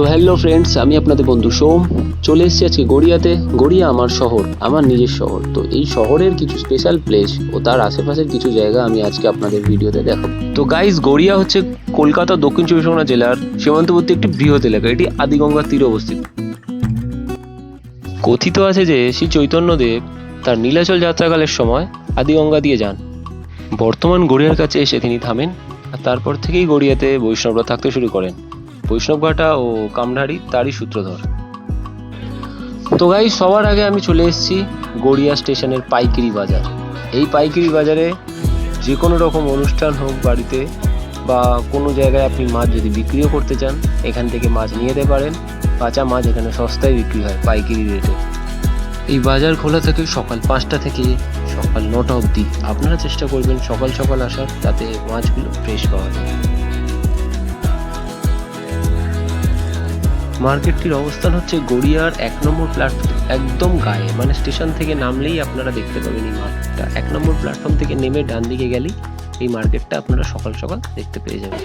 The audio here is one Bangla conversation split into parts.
তো হ্যালো ফ্রেন্ডস আমি আপনাদের বন্ধু সোম। চলে এসেছি আজকে গড়িয়াতে। গড়িয়া আমার শহর, আমার নিজের শহর। তো এই শহরের কিছু স্পেশাল প্লেস ও তার আশেপাশের কিছু জায়গা আমি আজকে আপনাদের ভিডিওতে দেখাবো। তো গাইস গড়িয়া হচ্ছে কলকাতা, দক্ষিণ চব্বিশ পরগনা জেলার সীমান্তবর্তী একটি বৃহৎ এলাকা। এটি আদিগঙ্গার তীরে অবস্থিত। কথিত আছে যে, শ্রী চৈতন্যদেব তার নীলাচল যাত্রাকালের সময় আদিগঙ্গা দিয়ে যান। বর্তমান গড়িয়ার কাছে এসে তিনি থামেন আর তারপর থেকেই গড়িয়াতে বৈষ্ণবরা থাকতে শুরু করেন। বৈষ্ণবঘাটা ও কামঢাড়ি তারই সূত্রধর। তো গাই সবার আগে আমি চলে এসেছি গড়িয়া স্টেশনের পাইকারি বাজার। এই পাইকারি বাজারে যে কোনো রকম অনুষ্ঠান হোক বাড়িতে বা কোনো জায়গায় আপনি মাছ যদি বিক্রিও করতে চান, এখান থেকে মাছ নিয়ে যেতে পারেন। কাঁচা মাছ এখানে সস্তায় বিক্রি হয় পাইকারি রেটে। এই বাজার খোলা থাকে সকাল পাঁচটা থেকে সকাল নটা অবধি। আপনারা চেষ্টা করবেন সকাল সকাল আসার তাতে মাছগুলো ফ্রেশ পাওয়া যায়। মার্কেটটির অবস্থান হচ্ছে গড়িয়ার এক নম্বর প্ল্যাটফর্ম একদম গায়ে। মানে স্টেশন থেকে নামলেই আপনারা দেখতে পাবেন এই মার্কেটটা। এক নম্বর প্ল্যাটফর্ম থেকে নেমে ডান দিকে গেলেই এই মার্কেটটা আপনারা সকাল সকাল দেখতে পেয়ে যাবেন।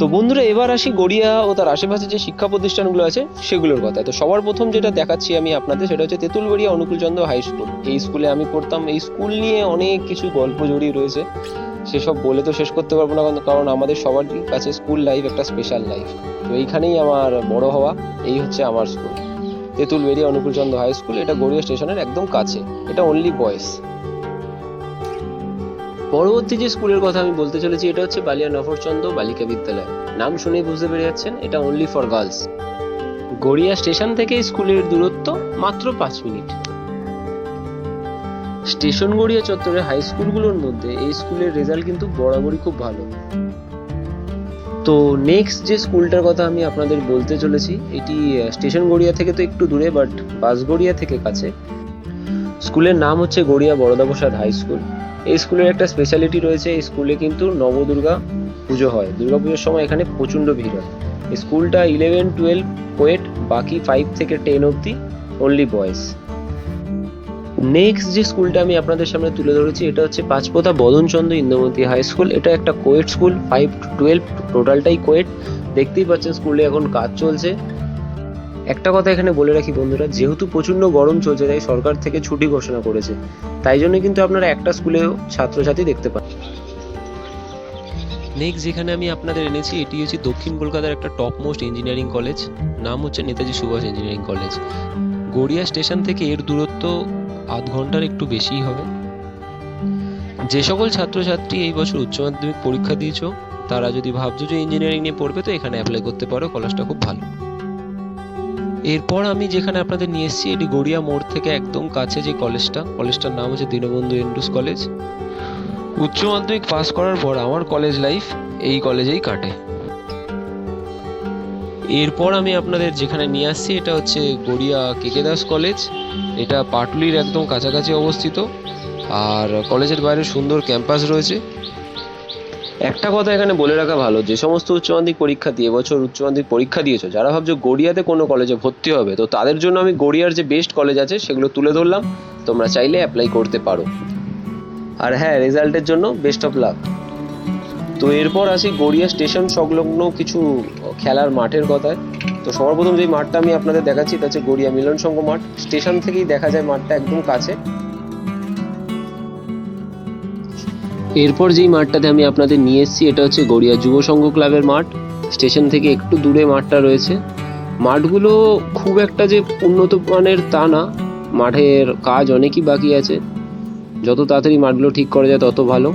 তো বন্ধুরা, এবার আসি গড়িয়া ও তার আশেপাশে যে শিক্ষা প্রতিষ্ঠানগুলো আছে, সেগুলোর কথা তো সবার প্রথম যেটা দেখাচ্ছি আমি আপনাদের, সেটা হচ্ছে তেঁতুলবাড়িয়া অনুকূলচন্দ্র হাই স্কুল। এই স্কুলে আমি পড়তাম। এই স্কুল নিয়ে অনেক কিছু গল্প জড়িয়ে রয়েছে। সেসব বলে তো শেষ করতে পারব না কারণ- আমাদের সবারই কাছে স্কুল লাইফ একটা স্পেশাল লাইফ তো এইখানেই আমার বড় হওয়া, এই হচ্ছে আমার school Tentulberia Anukulchandra high school এটা গড়িয়া স্টেশনের একদম কাছে। এটা অনলি বয়েস পরবর্তী যে স্কুলের কথা আমি বলতে চলেছি, এটা হচ্ছে বালিয়া নফরচন্দ্র বালিকা বিদ্যালয়। নাম শুনেই বুঝতে পেরে যাচ্ছেন, এটা only for girls Garia station থেকে স্কুলের দূরত্ব মাত্র পাঁচ মিনিট স্টেশন গড়িয়া চত্বরের হাই স্কুলগুলোর মধ্যে এই স্কুলের রেজাল্ট কিন্তু বরাবরই খুব ভালো। তো নেক্সট যে স্কুলটার কথা আমি আপনাদের বলতে চলেছি, এটি স্টেশন গড়িয়া থেকে তো একটু দূরে বাট বাসগড়িয়া থেকে কাছে। স্কুলের নাম হচ্ছে গড়িয়া বরদা প্রসাদ হাই স্কুল এই স্কুলের একটা স্পেশালিটি রয়েছে, এই স্কুলে কিন্তু নবদুর্গা পুজো হয়। দুর্গা পুজোর সময় এখানে প্রচণ্ড ভিড় হয়। স্কুলটা ইলেভেন টুয়েলভ কোয়েট বাকি ফাইভ থেকে টেন অবধি অনলি বয়েজ নেক্সট যে স্কুলটা আমি আপনাদের সামনে তুলে ধরেছি, এটা হচ্ছে পাঁচপোতা বদনচন্দ্র ইন্দ্রমতী হাই স্কুল এটা একটা coed school five to twelve টোটালটাই কোয়েট দেখতেই পাচ্ছেন স্কুলে এখন কাজ চলছে। একটা কথা এখানে বলে রাখি বন্ধুরা, যেহেতু প্রচণ্ড গরম চলছে, তাই সরকার থেকে ছুটি ঘোষণা করেছে। তাই জন্য কিন্তু আপনারা একটা স্কুলেও ছাত্রছাত্রী দেখতে পান। নেক্সট যেখানে আমি আপনাদের এনেছি, এটি হচ্ছে দক্ষিণ কলকাতার একটা টপ মোস্ট ইঞ্জিনিয়ারিং কলেজ নাম হচ্ছে Netaji Subhash engineering college Garia station থেকে এর দূরত্ব আধ ঘণ্টার একটু বেশিই হবে। যে সকল ছাত্রছাত্রী এই বছর উচ্চ মাধ্যমিক পরীক্ষা দিয়েছ, তারা যদি ভাবছ যে ইঞ্জিনিয়ারিং নিয়ে পড়বে, তো এখানে অ্যাপ্লাই করতে পারো কলেজটা খুব ভালো। এরপর আমি যেখানে আপনাদের নিয়ে এসেছি, এটি গড়িয়া মোড় থেকে একদম কাছে যে কলেজটা কলেজটার নাম হচ্ছে দীনবন্ধু এন্ডুস কলেজ উচ্চ মাধ্যমিক পাস করার পর আমার কলেজ লাইফ এই কলেজেই কাটে। এরপর আমি আপনাদের যেখানে নিয়ে আসছি, এটা হচ্ছে গড়িয়া কেকে দাস কলেজ। এটা পাটুলির একদম কাছাকাছি অবস্থিত। আর কলেজের বাইরে সুন্দর ক্যাম্পাস রয়েছে। একটা কথা এখানে বলে রাখা ভালো, যে সমস্ত উচ্চ মাধ্যমিক পরীক্ষা দিয়ে বছর উচ্চ মাধ্যমিক পরীক্ষা দিয়েছ, যারা ভাবছ গড়িয়াতে কোনো কলেজে ভর্তি হবে, তো তাদের জন্য আমি গড়িয়ার যে বেস্ট কলেজ আছে, সেগুলো তুলে ধরলাম। তোমরা চাইলে অ্যাপ্লাই করতে পারো। আর হ্যাঁ রেজাল্টের জন্য বেস্ট অফ লাক তো এরপর আসি গড়িয়া স্টেশন সংলগ্ন কিছু খেলার মাঠের কথায়। তো সর্বপ্রথম যে মাঠটা আমি আপনাদের দেখাচ্ছি, এটা হচ্ছে গড়িয়া মিলন সংঘ মাঠ। স্টেশন থেকেই দেখা যায় মাঠটা একদম কাছে। এরপর যেই মাঠটাতে আমি আপনাদের নিয়ে এসেছি, এটা হচ্ছে গড়িয়া যুব সংঘ ক্লাবের মাঠ। স্টেশন থেকে একটু দূরে মাঠটা রয়েছে। মাঠগুলো খুব একটা যে উন্নত মানের তা না। মাঠের কাজ অনেকই বাকি আছে। যত তাড়াতাড়ি মাঠগুলো ঠিক করা যায়, তত ভালো।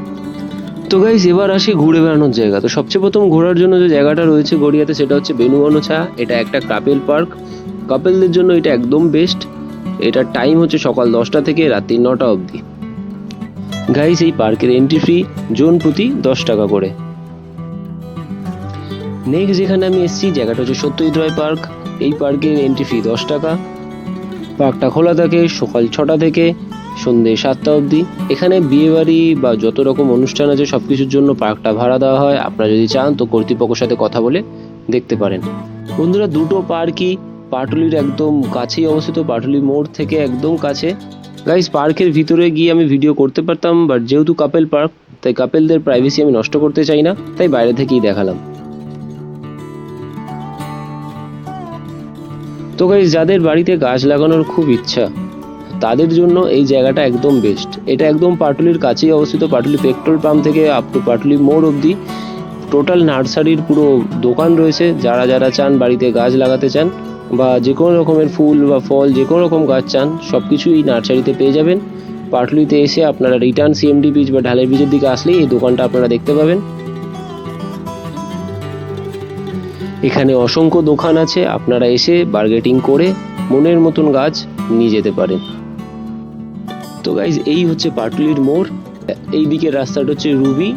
তো গাইজ এবার আসি ঘুরে বেড়ানোর জায়গা। তো সবচেয়ে প্রথম ঘোরার জন্য যে জায়গাটা রয়েছে গড়িয়াতে, সেটা হচ্ছে বেনুবনছা এটা একটা কাপেল পার্ক। কাপেলদের জন্য এটা একদম বেস্ট এটার টাইম হচ্ছে সকাল দশটা থেকে রাত্রি নটা অবধি। গাইস এই পার্কের এন্ট্রি ফি জন প্রতি দশ টাকা করে। নেক্সট যেখানে আমি এসেছি, জায়গাটা হচ্ছে সত্যজিৎ রায় পার্ক। এই পার্কের এন্ট্রি ফি দশ টাকা। পার্কটা খোলা থাকে সকাল ছটা থেকে সন্ধে সাতটা অবধি। এখানে বিয়েবাড়ি বা যত রকম অনুষ্ঠান আছে সব কিছুর জন্য পার্কটা ভাড়া দেওয়া হয়। আপনারা যদি চান তো কর্তৃপক্ষের সাথে কথা বলে দেখতে পারেন। বন্ধুরা, দুটো পার্কই পাটুলির একদম কাছেই অবস্থিত, পাটুলি মোড় থেকে একদম কাছে। গাইস পার্কের ভিতরে গিয়ে আমি ভিডিও করতে পারতাম বাট যেহেতু কাপেল পার্ক তাই কাপেলদের প্রাইভেসি আমি নষ্ট করতে চাই না, তাই বাইরে থেকেই দেখালাম। তো গাইজ যাদের বাড়িতে গাছ লাগানোর খুব ইচ্ছা তাদের জন্য এই জায়গাটা একদম বেস্ট এটা একদম পাটুলির কাছেই অবস্থিত, পাটুলি পেট্রোল পাম্প থেকে আপ টু পাটুলি মোড় অবধি। টোটাল নার্সারির পুরো দোকান রয়েছে, যারা যারা চান বাড়িতে গাছ লাগাতে চান বা যে কোনো রকমের ফুল বা ফল যে কোনো রকম গাছ চান সব কিছুই নার্সারিতে পেয়ে যাবেন। পাটুলিতে এসে আপনারা রিটার্ন সিএমডি বীজ বা ঢালের বীজের দিকে আসলেই এই দোকানটা আপনারা দেখতে পাবেন। এখানে অসংখ্য দোকান আছে, আপনারা এসে বার্গেটিং করে মনের মতন গাছ নিয়ে যেতে পারেন। তো গাইজ এই হচ্ছে পাটুলির মোড়। এই দিকের রাস্তাটা হচ্ছে রুবি।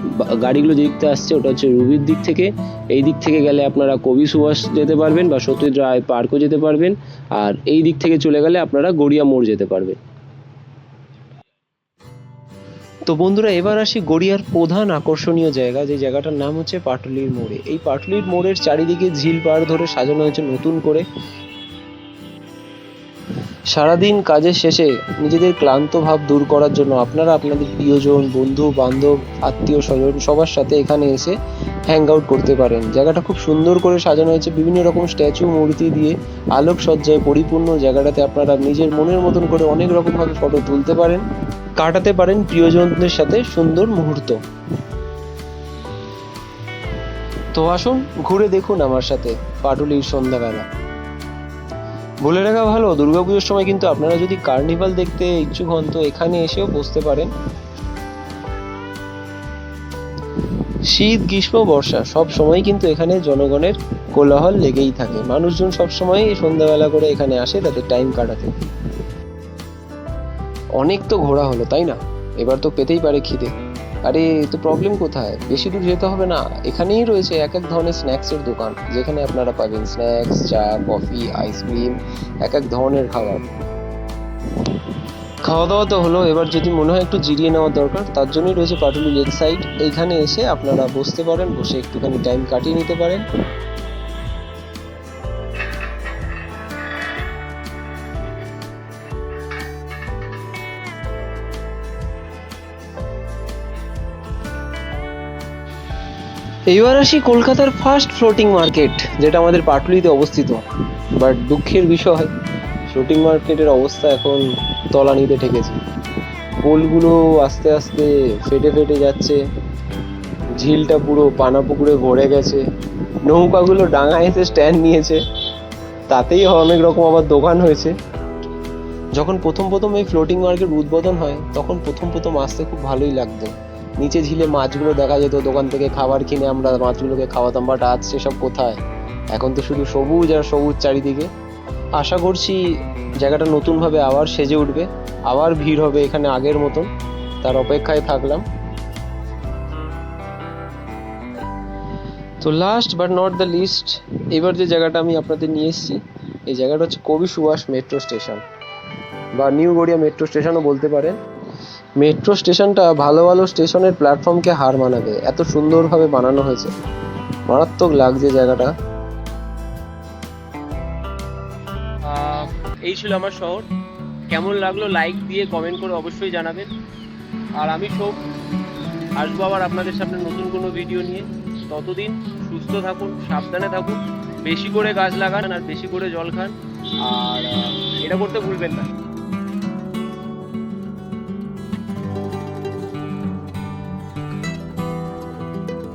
গাড়িগুলো যে দিকতে আসছে, ওটা হচ্ছে রুবির দিক থেকে। এই দিক থেকে গেলে আপনারা কবি সুভাষ যেতে পারবেন বা সত্যজিৎ রায় পার্কও যেতে পারবেন। আর এই দিক থেকে চলে গেলে আপনারা গড়িয়া মোড় যেতে পারবেন। তো বন্ধুরা, এবার আসি গড়িয়ার প্রধান আকর্ষণীয় জায়গা, যে জায়গাটার নাম হচ্ছে পাটুলির মোড়ে। এই পাটুলির মোড়ের চারিদিকে ঝিল পাড় ধরে সাজানো হয়েছে নতুন করে। সারাদিন কাজের শেষে নিজেদের ক্লান্ত ভাব দূর করার জন্য আপনারা আপনাদের প্রিয়জন, বন্ধু, বান্ধব, আত্মীয় স্বজন সবার সাথে এখানে এসে হ্যাং আউট করতে পারেন। জায়গাটা খুব সুন্দর করে সাজানো হয়েছে, বিভিন্ন রকম স্ট্যাচু, মূর্তি দিয়ে আলোকসজ্জায় পরিপূর্ণ জায়গাটাতে আপনারা নিজের মনের মতন করে অনেক রকমভাবে ফটো তুলতে পারেন, কাটাতে পারেন প্রিয়জনদের সাথে সুন্দর মুহূর্ত। তো আসুন, ঘুরে দেখুন আমার সাথে পাটুলির সন্ধ্যাবেলা। বলে রাখা ভালো দুর্গাপুজোর সময় কিন্তু আপনারা যদি কার্নিভাল দেখতে ইচ্ছুক হন তো এখানে এসেও বসতে পারেন। শীত, গ্রীষ্ম, বর্ষা সব সময় কিন্তু এখানে জনগণের কোলাহল লেগেই থাকে। মানুষজন সব সময় সন্ধ্যাবেলা করে এখানে আসে, তাদের টাইম কাটাতে। অনেক তো ঘোরা হলো, তাই না? এবার তো পেতেই পারে খিদে। আরে, তো প্রবলেম কোথায়? বেশি দূর যেতে হবে না। এখানেই রয়েছে এক এক ধরনের স্ন্যাক্সের দোকান, যেখানে আপনারা পাবেন স্ন্যাক্স চা কফি আইসক্রিম এক এক ধরনের খাবার। খাওয়া দাওয়া তো হলো। এবার যদি মনে হয় একটু জিরিয়ে নেওয়ার দরকার, তার জন্যই রয়েছে পাটুলি লেক সাইড এইখানে এসে আপনারা বসতে পারেন, বসে একটুখানি টাইম কাটিয়ে নিতে পারেন। এইবার আসি কলকাতার ফার্স্ট ফ্লোটিং মার্কেট যেটা আমাদের পাটুলিতে অবস্থিত। বাট দুঃখের বিষয় ফ্লোটিং মার্কেটের অবস্থা এখন তলানিতে ঠেকেছে। পোলগুলো আস্তে আস্তে ফেটে ফেটে যাচ্ছে। ঝিলটা পুরো পানা পুকুরে ভরে গেছে। নৌকাগুলো ডাঙায় এসে স্ট্যান্ড নিয়েছে। তাতেই অনেক রকম আবার দোকান হয়েছে। যখন প্রথম প্রথম এই ফ্লোটিং মার্কেট উদ্বোধন হয়, তখন প্রথম প্রথম আসতে খুব ভালোই লাগতো। নিচে ঝিলে মাছগুলো দেখা যেত, দোকান থেকে খাবার কিনে আমরা মাছগুলোকে খাওয়াতাম বাট আজ সেসব কোথায়? এখন তো শুধু সবুজ আর সবুজ চারিদিকে। আশা করছি জায়গাটা নতুনভাবে আবার সেজে উঠবে, আবার ভিড় হবে এখানে আগের মতন। তার অপেক্ষায় থাকলাম। তো last but not the least এবার যে জায়গাটা আমি আপনাদের নিয়ে এসেছি, এই জায়গাটা হচ্ছে কবি সুভাষ মেট্রো স্টেশন বা নিউ গড়িয়া মেট্রো স্টেশনও বলতে পারেন। মেট্রো স্টেশনটা ভালো ভালো স্টেশনের প্ল্যাটফর্মকে হার মানাবে। এত সুন্দরভাবে বানানো হয়েছে। মারাত্মক লাগছে জায়গাটা। এই ছিল আমার শহর। কেমন লাগল লাইক দিয়ে কমেন্ট করে অবশ্যই জানাবেন। আর আমি সব আসব আবার আপনাদের সামনে নতুন কোনো ভিডিও নিয়ে। ততদিন সুস্থ থাকুন, সাবধানে থাকুন। বেশি করে গাছ লাগান আর বেশি করে জল খান। আর এটা করতে ভুলবেন না।